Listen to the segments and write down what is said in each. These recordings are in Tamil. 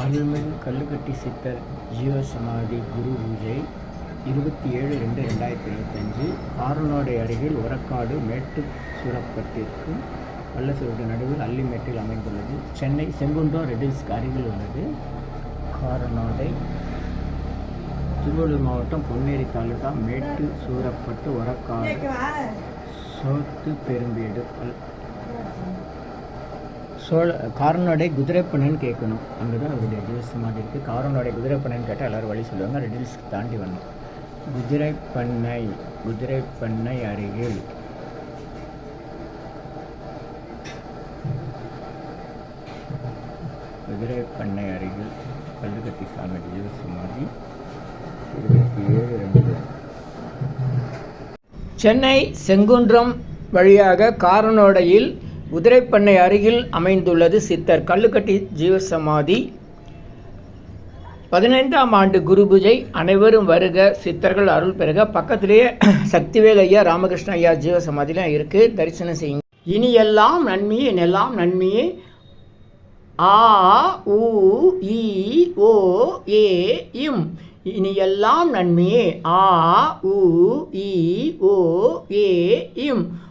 அருள்மிகு கல்லுக்கட்டி சித்தர் ஜீவசமாதி குரு பூஜை இருபத்தி ஏழு ரெண்டு ரெண்டாயிரத்தி இருபத்தஞ்சு காரனோடை அருகில் உரக்காடு மேட்டுச்சுரப்பட்டிற்கு வல்லசுவடு நடுவில் அல்லிமேட்டில் அமைந்துள்ளது. சென்னை செங்குன்றம் ரெடில்ஸ்க்கு அருகில் உள்ளது. காரநாடை திருவள்ளூர் மாவட்டம் பொன்னேரி தாலுகா மேட்டு சூரப்பட்டு உரக்காடு சோத்து பெரும்பீடு சோழ காரனோடை குதிரைப்பண்ணன் கேட்கணும். அங்கே தான் அவருடைய ஜீவச மாதிரி இருக்குது காரனோடை குதிரைப்பண்ணன் கேட்டால் எல்லோரும் வழி சொல்லுவாங்க. ரெடில்ஸ்க்கு தாண்டி வரணும் குதிரைப்பண்ணை குதிரைப்பண்ணை அருகில். குதிரைப்பண்ணை அருகில் கல்லுக்கட்டி சாமி ஜீவசமாதி. இருபத்தி ஏழு ரெண்டு சென்னை செங்குன்றம் வழியாக காரனோடையில் குதிரைப்பண்ணை அருகில் அமைந்துள்ளது சித்தர் கல்லுக்கட்டி ஜீவசமாதி. பதினைந்தாம் ஆண்டு குருபூஜை அனைவரும் வருக சித்தர்கள் அருள் பெறுக பக்கத்திலேயே சக்திவேல் ஐயா ராமகிருஷ்ண ஐயா ஜீவசமாதிலாம் இருக்குது தரிசனம் செய்யுங்க. இனி எல்லாம் நன்மையே எல்லாம் நன்மையே? ஆ உ இ ஓ ஏ இம். இனி எல்லாம் நன்மையே. ஆ உ இ ஓ ஏ இம்.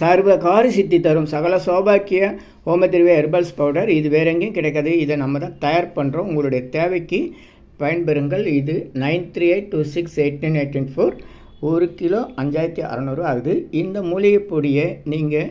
சர்வ காரி சித்தி தரும் சகல சௌபாக்கிய ஹோமதிர்வே ஹெர்பல்ஸ் பவுடர் இது வேற எங்கேயும் கிடைக்காது. இதை நம்ம தான் தயார் பண்ணுறோம் உங்களுடைய தேவைக்கு பயன்பெறுங்கள். இது nine three eight two six eight nine eight four ஒரு கிலோ அஞ்சாயிரத்தி அறநூறு ஆகுது இந்த மூலிகை பொடியை நீங்கள்